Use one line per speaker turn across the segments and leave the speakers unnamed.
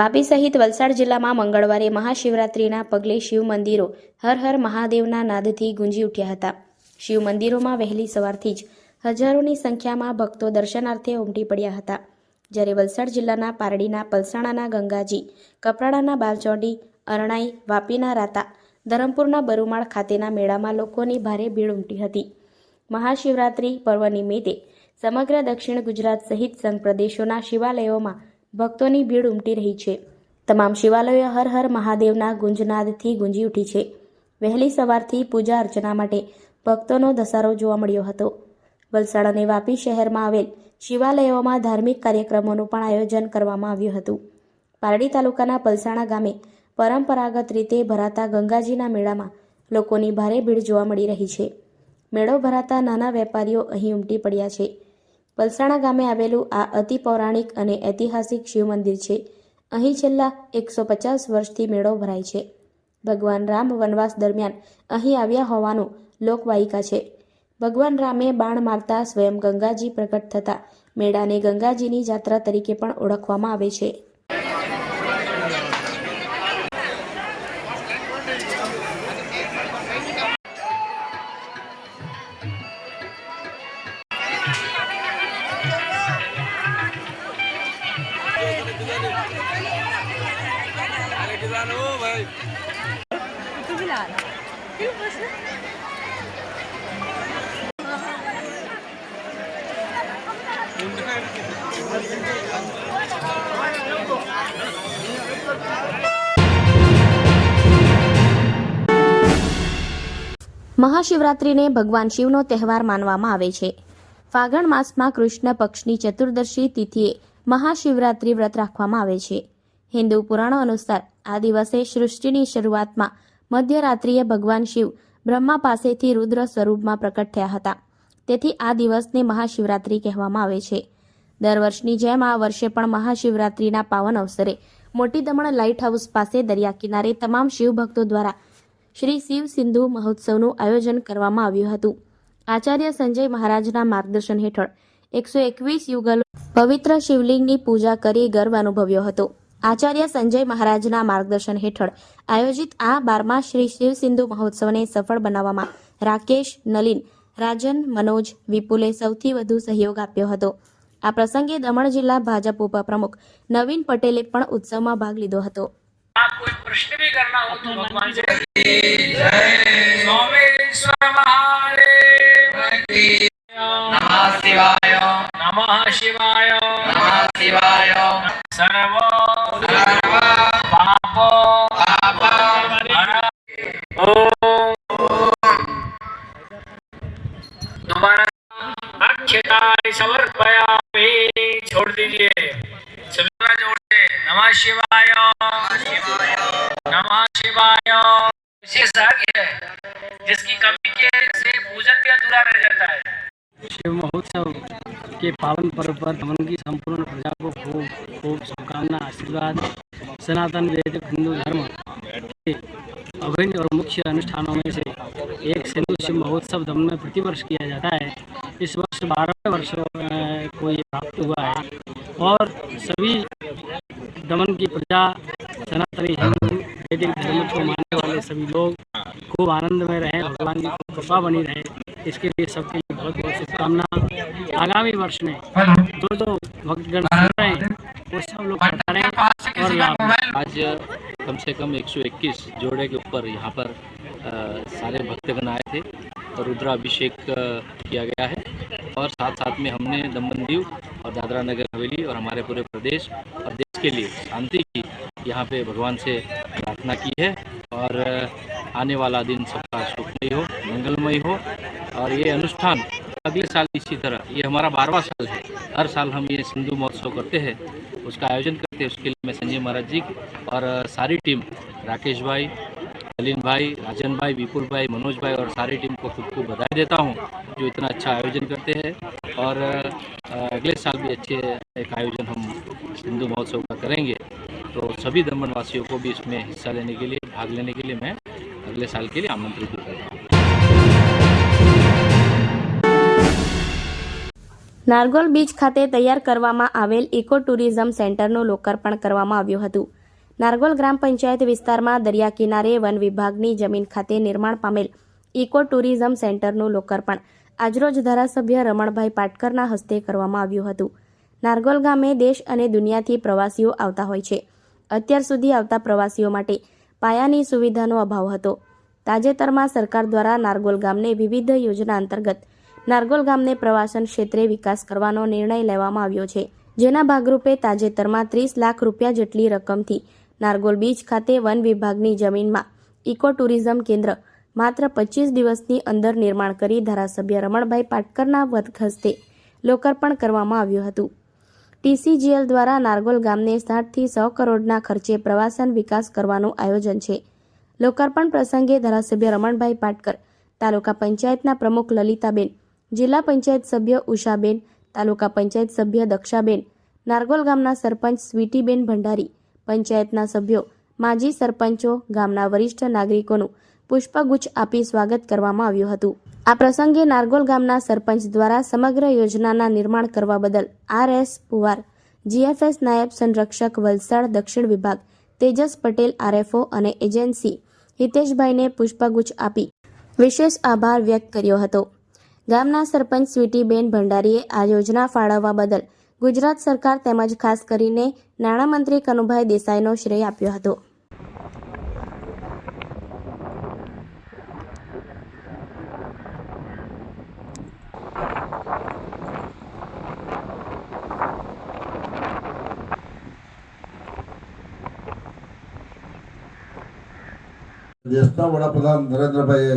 વાપી સહિત વલસાડ જિલ્લામાં મંગળવારે મહાશિવરાત્રિના પગલે શિવ મંદિરો હર હર મહાદેવના નાદથી ગુંજી ઉઠ્યા હતા. શિવ મંદિરોમાં વહેલી સવારથી જ હજારોની સંખ્યામાં ભક્તો દર્શનાર્થે ઉમટી પડ્યા હતા. જ્યારે વલસાડ જિલ્લાના પારડીના પલસાણાના ગંગાજી, કપરાડાના બાલચોડી, અરણાઈ, વાપીના રાતા, ધરમપુરના બરુમાળ ખાતેના મેળામાં લોકોની ભારે ભીડ ઉમટી હતી. મહાશિવરાત્રિ પર્વ નિમિત્તે સમગ્ર દક્ષિણ ગુજરાત સહિત સંઘ પ્રદેશોના શિવાલયોમાં ભક્તોની ભીડ ઉમટી રહી છે. તમામ શિવાલયો હર હર મહાદેવના ગુંજનાદથી ગુંજી ઉઠી છે. વહેલી સવારથી પૂજા અર્ચના માટે ભક્તોનો ધસારો જોવા મળ્યો હતો. વલસાડ અને વાપી શહેરમાં આવેલ શિવાલયોમાં ધાર્મિક કાર્યક્રમોનું પણ આયોજન કરવામાં આવ્યું હતું. પારડી તાલુકાના પલસાણા ગામે પરંપરાગત રીતે ભરાતા ગંગાજીના મેળામાં લોકોની ભારે ભીડ જોવા મળી રહી છે. મેળો ભરાતા નાના વેપારીઓ અહીં ઉમટી પડ્યા છે. પલસાણા ગામે આવેલું આ અતિ પૌરાણિક અને ઐતિહાસિક શિવ મંદિર છે. અહીં છેલ્લા એકસો પચાસ વર્ષથી મેળો ભરાય છે. ભગવાન રામ વનવાસ દરમિયાન અહીં આવ્યા હોવાનું લોકવાયિકા છે. ભગવાન રામે બાણ મારતા સ્વયં ગંગાજી પ્રગટ થતા મેળાને ગંગાજીની જાત્રા તરીકે પણ ઓળખવામાં આવે છે. મહાશિવરાત્રિને ભગવાન શિવનો તહેવાર માનવામાં આવે છે. ફાગણ માસમાં કૃષ્ણ પક્ષની ચતુર્દશી તિથિએ મહાશિવરાત્રિ વ્રત રાખવામાં આવે છે. હિન્દુ પુરાણો અનુસાર આ દિવસે સૃષ્ટિની શરૂઆતમાં મધ્યરાત્રિએ ભગવાન શિવ બ્રહ્મા પાસેથી રુદ્ર સ્વરૂપમાં પ્રકટ થયા હતા. તેથી આ દિવસને મહાશિવરાત્રિ કહેવામાં આવે છે. દર વર્ષની જેમ આ વર્ષે પણ મહાશિવરાત્રિના પાવન અવસરે મોટી દમણ લાઇટ હાઉસ પાસે દરિયા કિનારે તમામ શિવભક્તો દ્વારા શ્રી શિવ સિંધુ મહોત્સવનું આયોજન કરવામાં આવ્યું હતું. આચાર્ય સંજય મહારાજના માર્ગદર્શન હેઠળ એકસો એકવીસ યુગલ પવિત્ર શિવલિંગની પૂજા કરી ગર્વ અનુભવ્યો હતો. આચાર્ય સંજય મહારાજના માર્ગદર્શન હેઠળ આયોજિત આ બારમા શ્રી શિવ સિંધુ મહોત્સવને સફળ બનાવવામાં રાકેશ, નલિન, રાજન, મનોજ, વિપુલે સૌથી વધુ સહયોગ આપ્યો હતો. આ પ્રસંગે દમણ જિલ્લા ભાજપ ઉપપ્રમુખ નવીન પટેલે પણ ઉત્સવમાં ભાગ લીધો હતો
आप कोई प्रश्न भी करना हो तो भगवान से सोमेश्वर महादेव
नमः शिवाय
नमः शिवाय
नमः शिवाय
सर्व
सर्व
पाप
पाप
हर ओम दोबारा अक्षताय समर्पयामि छोड़ दीजिए सभी जरा जोर से नमः शिवाय नमः शिवाय विशेष आगे है जिसकी कमी के से पूजन भी अधूरा रह जाता है
शिव महोत्सव के पावन पर्व पर दमन की संपूर्ण प्रजा को खूब खूब शुभकामना आशीर्वाद सनातन वैदिक हिंदू धर्म के अभिन्न और मुख्य अनुष्ठानों में से एक सिंधु शिव महोत्सव दमन में प्रतिवर्ष किया जाता है। इस वर्ष बारहवें वर्ष को ये प्राप्त हुआ है। और सभी दमन की प्रजा सनातनी हिंदू, वैदिक धर्म को मानने वाले सभी लोग खूब आनंद में रहें, भगवान की कृपा बनी रहे। इसके लिए सबके लिए बहुत बहुत शुभकामना आगामी वर्ष में जो जो भक्तगण सुन रहे हैं वो सब लोग करें और लाभ
आज कम से कम 121 जोड़े के ऊपर यहाँ पर अ, सारे भक्तगण आए थे और रुद्राभिषेक किया गया है। और साथ साथ में हमने दमन दीव और दादरा नगर हवेली और हमारे पूरे प्रदेश और देश के लिए शांति की यहाँ पे भगवान से प्रार्थना की है। और आने वाला दिन सबका सुखमय हो मंगलमय हो। और ये अनुष्ठान अगले साल इसी तरह, ये हमारा बारहवा साल है। हर साल हम ये सिंधु महोत्सव करते हैं, उसका आयोजन करते हैं, उसके लिए मैं संजय महाराज जी और सारी टीम, राकेश भाई नलिन भाई, राजन भाई, विपुल भाई, मनोज भाई और सारी टीम को खुद को बधाई देता हूँ, जो इतना अच्छा आयोजन करते हैं। और अगले साल भी अच्छे, एक आयोजन हम सिंधु महोत्सव का करेंगे। तो सभी दमन वासियों को भी इसमें हिस्सा लेने के लिए, भाग लेने के लिए मैं अगले साल के लिए आमंत्रित भी
નારગોલ બીચ ખાતે તૈયાર કરવામાં આવેલ ઇકો ટુરિઝમ સેન્ટરનું લોકાર્પણ કરવામાં આવ્યું હતું. નારગોલ ગ્રામ પંચાયત વિસ્તારમાં દરિયા કિનારે વન વિભાગની જમીન ખાતે નિર્માણ પામેલ ઇકો ટુરિઝમ સેન્ટરનું લોકાર્પણ આજરોજ ધારાસભ્ય રમણભાઈ પાટકરના હસ્તે કરવામાં આવ્યું હતું. નારગોલ ગામે દેશ અને દુનિયાથી પ્રવાસીઓ આવતા હોય છે. અત્યાર સુધી આવતા પ્રવાસીઓ માટે પાયાની સુવિધાનો અભાવ હતો. તાજેતરમાં સરકાર દ્વારા નારગોલ ગામને વિવિધ યોજના અંતર્ગત નારગોલ ગામને પ્રવાસન ક્ષેત્રે વિકાસ કરવાનો નિર્ણય લેવામાં આવ્યો છે. જેના ભાગરૂપે તાજેતરમાં ત્રીસ લાખ રૂપિયા જેટલી રકમથી નારગોલ બીચ ખાતે વન વિભાગની જમીનમાં ઇકો ટુરિઝમ કેન્દ્ર માત્ર પચીસ દિવસની અંદર નિર્માણ કરી ધારાસભ્ય રમણભાઈ પાટકરના હસ્તે લોકાર્પણ કરવામાં આવ્યું હતું. ટીસીજીએલ દ્વારા નારગોલ ગામને સાઠથી સો કરોડના ખર્ચે પ્રવાસન વિકાસ કરવાનું આયોજન છે. લોકાર્પણ પ્રસંગે ધારાસભ્ય રમણભાઈ પાટકર, તાલુકા પંચાયતના પ્રમુખ લલિતાબેન જિલ્લા પંચાયત સભ્ય ઉષાબેન, તાલુકા પંચાયત સભ્ય દક્ષાબેન, નારગોલ ગામના સરપંચ સ્વીટીબેન ભંડારી, પંચાયતના સભ્યો માજી સરપંચો, ગામના વરિષ્ઠ નાગરિકોનું પુષ્પગુચ્છ આપી સ્વાગત કરવામાં આવ્યું હતું. આ પ્રસંગે નારગોલ ગામના સરપંચ દ્વારા સમગ્ર યોજનાના નિર્માણ કરવા બદલ આર એસ પુવાર જીએફએસ નાયબ સંરક્ષક વલસાડ દક્ષિણ વિભાગ, તેજસ પટેલ આરએફઓ અને એજન્સી હિતેશભાઈને પુષ્પગુચ્છ આપી વિશેષ આભાર વ્યક્ત કર્યો હતો. ગામના સરપંચ સ્વીટીબેન ભંડારીએ આ યોજના ફાળવવા બદલ ગુજરાત સરકાર તેમજ ખાસ કરીને નાણામંત્રી કનુભાઈ દેસાઈનો શ્રેય આપ્યો હતો.
દેશના વડાપ્રધાન નરેન્દ્રભાઈએ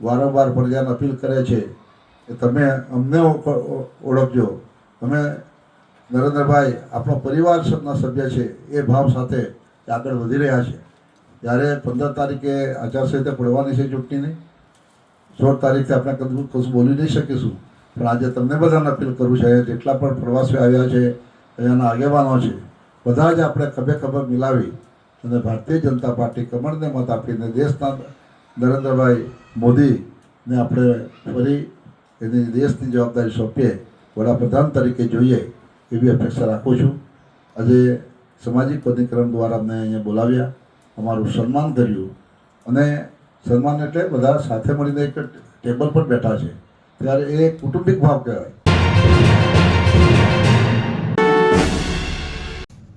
વારંવાર પ્રજાને અપીલ કરે છે. કે તમે અમને ઓળખજો. તમે નરેન્દ્રભાઈ આપણો પરિવારના સભ્ય છે, એ ભાવ સાથે આગળ વધી રહ્યા છે. ત્યારે પંદર તારીખે આચારસંહિતા પડવાની છે ચૂંટણીની. સોળ તારીખે આપણે કદું કશું બોલી નહીં શકીશું. પણ આજે તમને બધાને અપીલ કરું છે જેટલા પણ પ્રવાસીઓ આવ્યા છે, અહીંયાના આગેવાનો છે, બધા જ આપણે ખભે ખભે મિલાવી અને ભારતીય જનતા પાર્ટી કમળને મત આપીને દેશના નરેન્દ્રભાઈ મોદીને આપણે ફરી એની દેશની જવાબદારી સોંપીએ, વડાપ્રધાન તરીકે જોઈએ એવી અપેક્ષા રાખું છું. આજે સામાજિક વનીકરણ દ્વારા અમને અહીંયા બોલાવ્યા, અમારું સન્માન કર્યું અને સન્માન એટલે બધા સાથે મળીને એક ટેબલ પર બેઠા છે. ત્યારે એ કુટુંબિક ભાવ કહેવાય.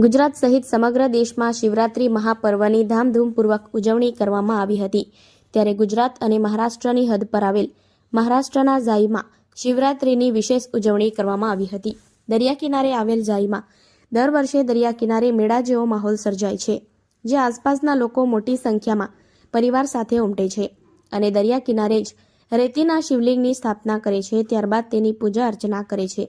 ગુજરાત સહિત સમગ્ર દેશમાં શિવરાત્રી મહાપર્વની ધામધૂમપૂર્વક ઉજવણી કરવામાં આવી હતી. ત્યારે ગુજરાત અને મહારાષ્ટ્રની હદ પર આવેલ મહારાષ્ટ્રના ઝાઈમાં શિવરાત્રીની વિશેષ ઉજવણી કરવામાં આવી હતી. દરિયા કિનારે આવેલ ઝાઈમાં દર વર્ષે દરિયા કિનારે મેળા જેવો માહોલ સર્જાય છે, જે આસપાસના લોકો મોટી સંખ્યામાં પરિવાર સાથે ઉમટે છે અને દરિયા કિનારે જ રેતીના શિવલિંગની સ્થાપના કરે છે, ત્યારબાદ તેની પૂજા અર્ચના કરે છે.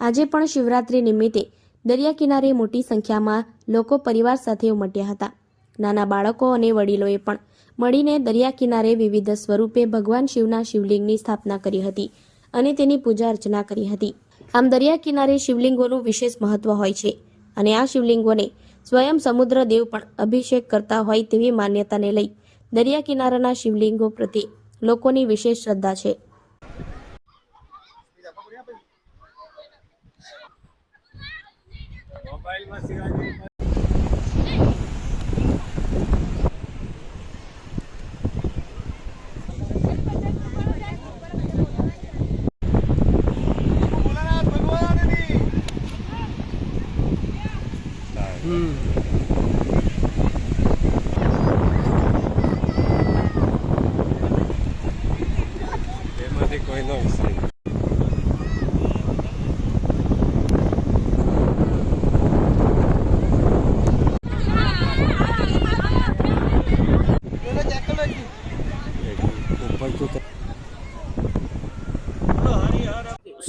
આજે પણ શિવરાત્રી નિમિત્તે દરિયા કિનારે મોટી સંખ્યામાં લોકો પરિવાર સાથે ઉમટ્યા હતા. નાના બાળકો અને વડીલોએ પણ મળીને દરિયા કિનારે વિવિધ સ્વરૂપે ભગવાન શિવના શિવલિંગની સ્થાપના કરી હતી અને તેની પૂજા અર્ચના કરી હતી. આમ દરિયા કિનારે શિવલિંગોનું વિશેષ મહત્વ હોય છે અને આ શિવલિંગોને સ્વયં સમુદ્ર દેવ પણ અભિષેક કરતા હોય તેવી માન્યતાને લઈ દરિયા કિનારાના શિવલિંગો પ્રત્યે લોકોની વિશેષ શ્રદ્ધા છે.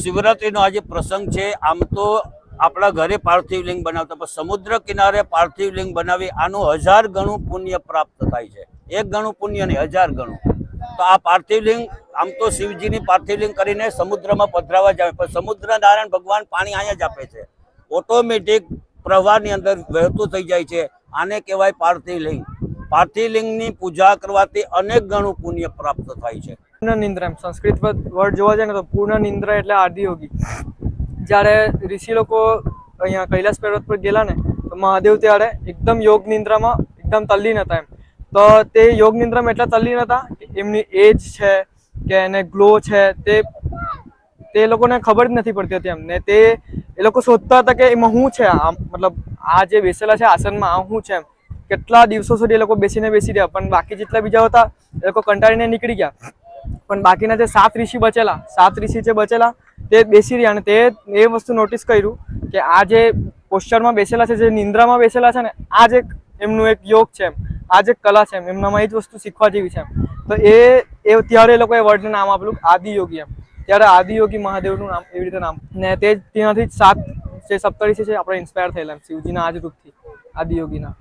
શિવરાત્રીનો આજે પ્રસંગ છે. આમ તો આપણા ઘરે પાર્થિવ લિંગ બનાવતા, પણ સમુદ્ર કિનારે પાર્થિવ લિંગ બનાવી આનું હજાર ગણું પુણ્ય પ્રાપ્ત થાય છે. એક ગણું પુણ્ય નહીં, હજાર ગણું. તો આ પાર્થિવ લિંગ, આમ તો શિવજીની પાર્થિવ લિંગ કરીને સમુદ્રમાં પધરાવા જાય પણ સમુદ્ર નારાયણ ભગવાન પાણી અહીંયા જ આપે છે. ઓટોમેટિક પ્રવાહની અંદર વહેતું થઈ જાય છે. આને કહેવાય પાર્થિવ લિંગ. પાર્થિવ લિંગની પૂજા કરવાથી અનેક ગણું પુણ્ય પ્રાપ્ત થાય છે.
પૂર્ણ એમ. સંસ્કૃત વર્ડ જોવા જાય ને તો પૂર્ણ નિંદ્રા એટલે આદિયોગી. જ્યારે ઋષિ લોકો અહીંયા કૈલાસ પર્વત પર ગયેલા ને, તો મહાદેવ ત્યારે એકદમ યોગ નિંદ્રામાં એકદમ તલ્લીન હતા એમ. તો તે યોગ નિંદ્રામાં એટલા તલ્લીન હતા એમની એજ છે કે એને ગ્લો છે, તે તે લોકોને ખબર જ નથી પડતી હતી એમ. ને તે એ લોકો શોધતા હતા કે એમાં શું છે આમ મતલબ આ જે બેસેલા છે આસનમાં, આ શું છે એમ. કેટલા દિવસો સુધી એ લોકો બેસીને બેસી રહ્યા, પણ બાકી જેટલા બીજા હતા, એ લોકો કંટાળીને નીકળી ગયા. પણ બાકીના જે સાત ઋષિ બચેલા, સાત ઋષિ જે બચેલા, તે બેસી રહ્યા અને તે એ વસ્તુ નોટિસ કર્યું કે આ જે પોસ્ચરમાં બેસેલા છે, જે નિંદ્રામાં બેસેલા છે ને, આ એક એમનું એક યોગ છે એમ, આ એક કલા છે એમ, એમનામાં એ જ વસ્તુ શીખવા જેવી છે એમ. તો એ એ ત્યારે એ લોકોએ વર્ડને નામ આપેલું આદિયોગી એમ. ત્યારે આદિયોગી મહાદેવનું નામ એવી રીતે નામ. ને તે ત્યાંથી જ સાત જે સપ્તઋષિ છે, આપણે ઇન્સ્પાયર થયેલા શિવજીના આ જ રૂપથી, આદિયોગીના.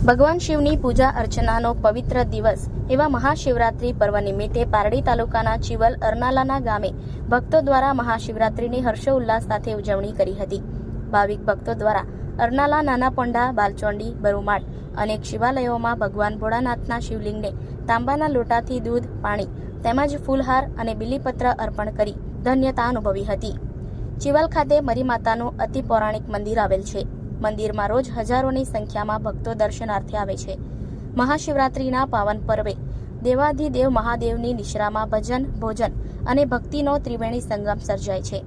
ભગવાન શિવની પૂજા અર્ચનાનો પવિત્ર દિવસ એવા મહાશિવરાત્રી પર્વ નિમિત્તે પારડી તાલુકાના ચિવલ અરનાલાના ગામે ભક્તો દ્વારા મહાશિવરાત્રીની હર્ષોલ્લાસ સાથે ઉજવણી કરી હતી. ભાવિક ભક્તો દ્વારા અરનાલા નાના પોંડા બાલચોંડી બરુમાટ અનેક શિવાલયોમાં ભગવાન ભોળાનાથના શિવલિંગને તાંબાના લોટાથી દૂધ, પાણી તેમજ ફૂલહાર અને બિલીપત્ર અર્પણ કરી ધન્યતા અનુભવી હતી. ચિવલ ખાતે મરી માતાનું અતિ પૌરાણિક મંદિર આવેલ છે. મંદિરમાં રોજ હજારોની સંખ્યામાં ભક્તો દર્શનાર્થે આવે છે. મહાશિવરાત્રિના પાવન પર્વે. દેવાધિદેવ મહાદેવની નિશ્રામાં ભજન, ભોજન અને ભક્તિનો ત્રિવેણી સંગમ સર્જાય છે.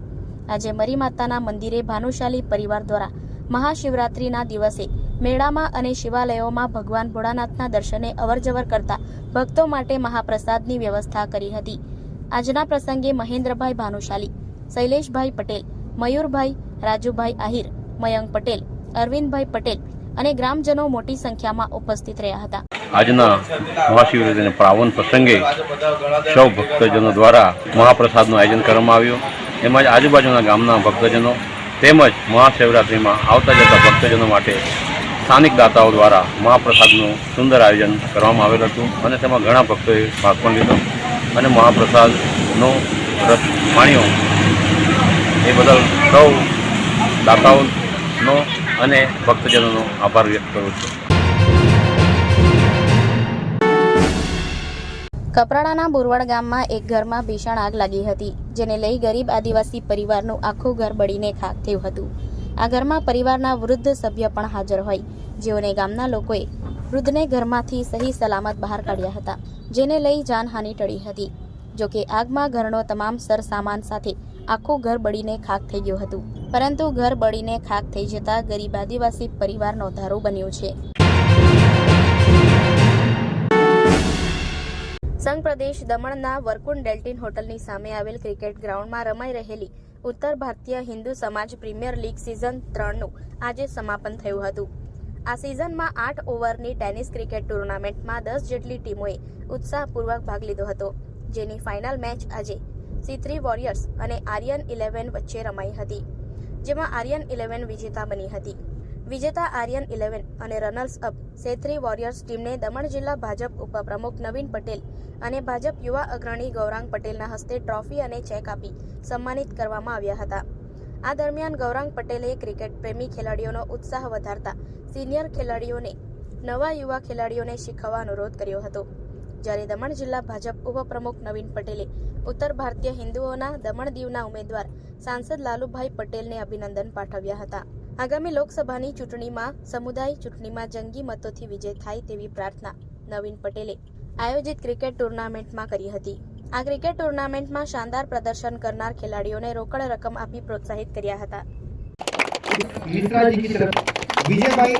આજે મરી માતાના મંદિરે ભાનુશાલી પરિવાર દ્વારા મહાશિવરાત્રિના દિવસે મેળામાં અને શિવાલયોમાં ભગવાન ભોળાનાથના દર્શને અવરજવર કરતા ભક્તો માટે મહાપ્રસાદની વ્યવસ્થા કરી હતી. આજના પ્રસંગે મહેન્દ્રભાઈ ભાનુશાલી, શૈલેષભાઈ પટેલ, મયુરભાઈ, રાજુભાઈ આહિર, મયંક પટેલ અરવિંદભાઈ પટેલ અને ગ્રામજનો મોટી સંખ્યામાં ઉપસ્થિત રહ્યા હતા.
આજના મહાશિવરાત્રિના પાવન પ્રસંગે સૌ ભક્તજનો દ્વારા મહાપ્રસાદનું આયોજન કરવામાં આવ્યું. તેમજ આજુબાજુના ગામના ભક્તજનો તેમજ મહાશિવરાત્રિમાં આવતા જતા ભક્તજનો માટે સ્થાનિક દાતાઓ દ્વારા મહાપ્રસાદનું સુંદર આયોજન કરવામાં આવેલ હતું અને તેમાં ઘણા ભક્તોએ ભાગ પણ લીધો. અને મહાપ્રસાદનો રસ માણ્યો એ બદલ સૌ દાતાઓનો અને ભક્તજનોનો આભાર વ્યક્ત કરું છું.
કપરાડાના બોરવાડ ગામમાં એક ઘરમાં ભીષણ આગ લાગી હતી, જેને લઈ ગરીબ આદિવાસી પરિવારનું આખું ઘર બળીને ખાક થયું હતું. આ ઘરમાં પરિવારના વૃદ્ધ સભ્ય પણ હાજર હોય, જેઓને ગામના લોકોએ વૃદ્ધને ઘરમાંથી સહી સલામત બહાર કાઢ્યા હતા, જેને લઈ જાનહાનિ ટળી હતી. જોકે આગમાં ઘરનો તમામ સરસામાન સાથે આખું ઘર બળીને ખાક થઈ ગયું હતું. પરંતુ ઘર બળીને ખાક થઈ જતા ગરીબ આદિવાસી પરિવારનો ધારો બન્યો છે. સંઘ પ્રદેશ દમણના વરકુંડ ડેલ્ટિન હોટલની સામે આવેલ ક્રિકેટ ગ્રાઉન્ડમાં રમાઈ રહેલી ઉત્તર ભારતીય હિન્દુ સમાજ પ્રીમિયર લીગ સિઝન ત્રણનું આજે સમાપન થયું હતું. આ સિઝનમાં આઠ ઓવરની ટેનિસ ક્રિકેટ ટુર્નામેન્ટમાં દસ જેટલી ટીમોએ ઉત્સાહપૂર્વક ભાગ લીધો હતો. જેની ફાઇનલ મેચ આજે સી થ્રી વોરિયર્સ અને આર્યન ઇલેવન વચ્ચે રમાઈ હતી. જેમાં આર્યન ઇલેવન વિજેતા બની હતી. વિજેતા આર્યન ઇલેવન અને રનર્સ અપ સેત્રી વોરિયર્સ ટીમને દમણ જિલ્લા ભાજપ ઉપપ્રમુખ નવીન પટેલ અને ભાજપ યુવા અગ્રણી ગૌરાંગ પટેલના હસ્તે ટ્રોફી અને ચેક આપી સન્માનિત કરવામાં આવ્યા હતા. આ દરમિયાન ગૌરાંગ પટેલે ક્રિકેટ પ્રેમી ખેલાડીઓનો ઉત્સાહ વધારતા સિનિયર ખેલાડીઓને નવા યુવા ખેલાડીઓને શીખવવા અનુરોધ કર્યો હતો. જ્યારે દમણ જિલ્લા ભાજપ ઉપપ્રમુખ નવીન પટેલે ઉત્તર ભારતીય હિન્દુઓના દમણ દીવના ઉમેદવાર સાંસદ લાલુભાઈ પટેલને અભિનંદન પાઠવ્યા હતા. આગામી લોકસભાની ચૂંટણીમાં સમુદાય ચૂંટણીમાં જંગી મતોથી વિજય થાય તેવી પ્રાર્થના નવીન પટેલે આયોજિત ક્રિકેટ ટુર્નામેન્ટમાં કરી હતી. આ ક્રિકેટ ટુર્નામેન્ટમાં શાનદાર પ્રદર્શન કરનાર ખેલાડીઓને રોકડ રકમ આપી પ્રોત્સાહિત કર્યા હતા.
વિજયભાઈ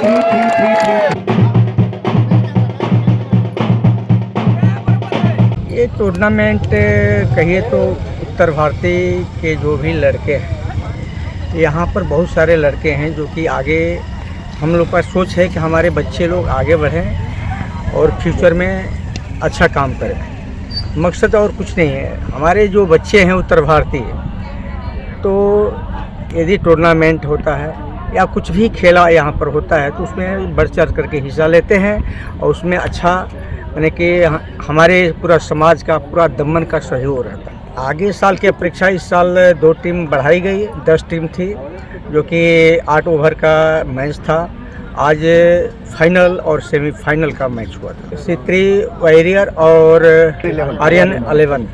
ये टूर्नामेंट कहिए तो उत्तर भारतीय के जो भी लड़के हैं, यहाँ पर बहुत सारे लड़के हैं जो कि आगे
हम लोग का सोच है कि हमारे बच्चे लोग आगे बढ़ें और फ्यूचर में अच्छा काम करें। मकसद और कुछ नहीं है। हमारे जो बच्चे हैं उत्तर भारतीय तो यदि टूर्नामेंट होता है या कुछ भी खेला यहाँ पर होता है तो उसमें बढ़ चढ़ करके हिस्सा लेते हैं और उसमें अच्छा यानी कि हमारे पूरा समाज का, पूरा दमन का सहयोग रहता है। आगे साल की अपेक्षा इस साल दो टीम बढ़ाई गई, दस टीम थी, जो कि आठ ओवर का मैच था। आज फाइनल और सेमीफाइनल का मैच हुआ था। सित्री वैरियर और आर्यन अलेवन